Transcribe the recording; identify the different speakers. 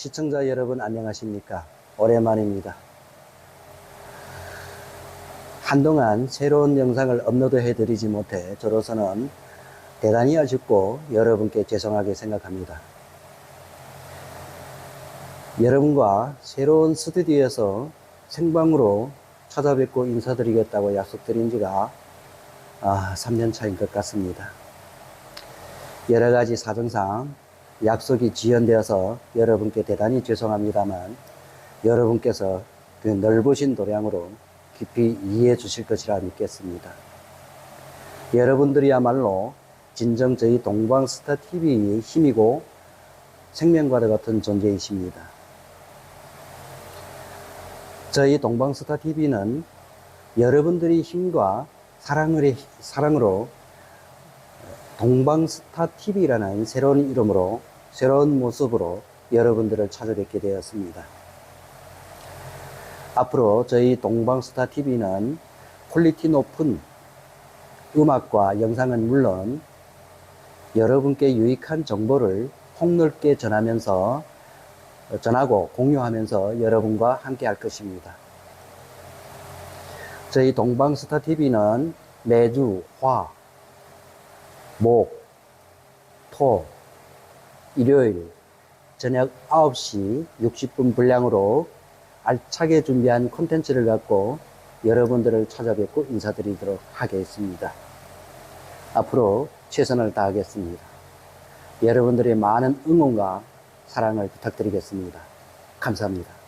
Speaker 1: 시청자 여러분 안녕하십니까? 오랜만입니다. 한동안 새로운 영상을 업로드해 드리지 못해 저로서는 대단히 아쉽고 여러분께 죄송하게 생각합니다. 여러분과 새로운 스튜디오에서 생방으로 찾아뵙고 인사드리겠다고 약속드린 지가 아, 3년 차인 것 같습니다. 여러 가지 사정상 약속이 지연되어서 여러분께 대단히 죄송합니다만 여러분께서 그 넓으신 도량으로 깊이 이해해 주실 것이라 믿겠습니다. 여러분들이야말로 진정 저희 동방스타 TV의 힘이고 생명과도 같은 존재이십니다. 저희 동방스타 TV는 여러분들의 힘과 사랑을, 사랑으로 동방스타 TV라는 새로운 이름으로 새로운 모습으로 여러분들을 찾아뵙게 되었습니다. 앞으로 저희 동방스타 TV는 퀄리티 높은 음악과 영상은 물론 여러분께 유익한 정보를 폭넓게 전하면서 전하고 공유하면서 여러분과 함께 할 것입니다. 저희 동방스타 TV는 매주 화, 목, 토, 일요일 저녁 9시 60분 분량으로 알차게 준비한 콘텐츠를 갖고 여러분들을 찾아뵙고 인사드리도록 하겠습니다. 앞으로 최선을 다하겠습니다. 여러분들의 많은 응원과 사랑을 부탁드리겠습니다. 감사합니다.